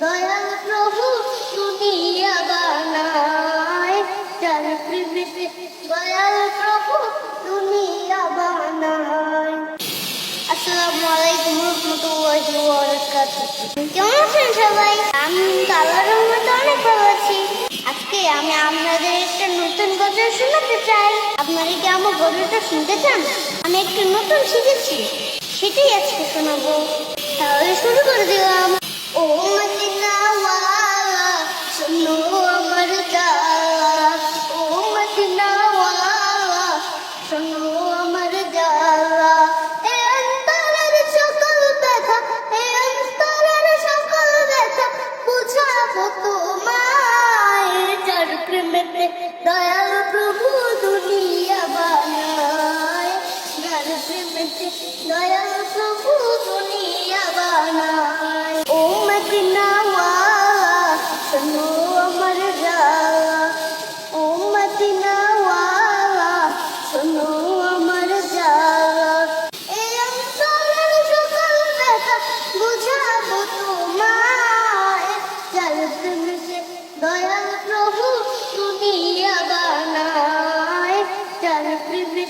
দয়াল প্রভু দুনিয়া বানায় দয়াল প্রভু দুনিয়া বানায়। আলাইকুম রহমতুল্লাহি কেমন আছেন সবাই? আমি আল্লাহর রহমতে অনেক ভালো আছি। আজকে আমি আপনাদের একটা নতুন গজল শোনাতে চাই। আপনারা কি আমার গজলটা শুনতে চান? আমি একটু নতুন শিখেছি। সেটাই আজকে শোনাবো। তাহলে শুরু করে দিলাম। দয়াল প্রভু দুনিয়া বানায়। গান প্রেমেতে দয়াল প্রভু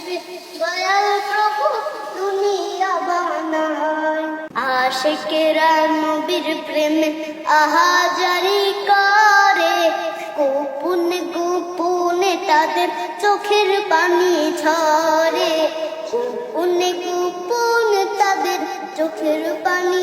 প্রেমেতে দয়াল প্রভু দুনিয়া বানায়। আশেকেরা নবীর প্রেমে আহাজারি করে। গোপনে গোপনে তাদের চোখের পানি ঝরে। গোপনে গোপনে তাদের চোখের পানি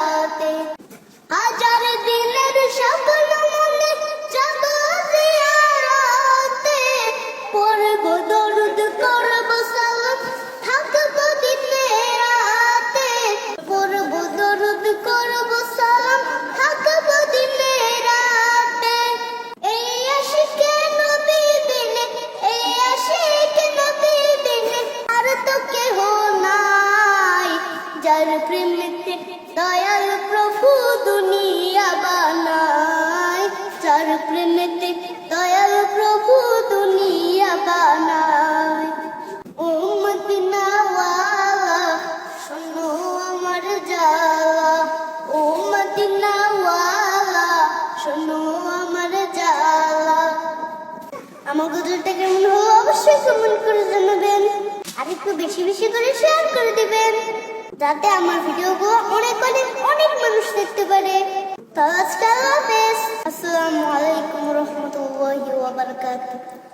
প্রেমেতে দয়াল প্রভু দুনিয়া বানায়। ও মদিনা ওয়ালা শোনো আমার জালা ও মদিনা ওয়ালা শোনো আমার জালা আমার গজলটা কেমন হলো অবশ্যই কমেন্ট করে জানাবেন। আর একটু বেশি বেশি করে শেয়ার করে দিবেন, যাতে আমার ভিডিওগুলো অনেক অনেক অনেক মানুষ দেখতে পারে। তো আজকে death